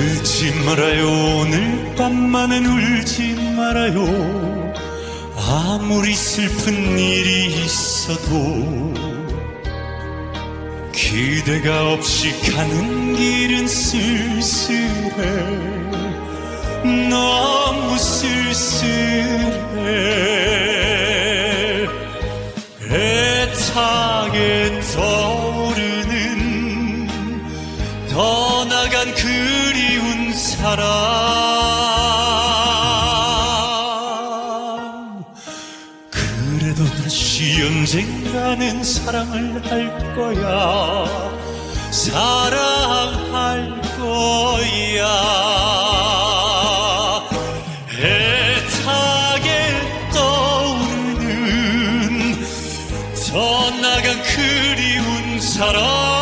울지 말아요. 오늘 밤만은 울지 말아요. 아무리 슬픈 일이 있어도 그대가 없이 가는 길은 쓸쓸해. 너무 쓸쓸해. 애타게 떠오르는 떠나간 그리운 사랑. 그래도 다시 언젠가는 사랑을 할 거야. 사랑할 거야. 애타게 떠오르는 더 나간 그리운 사람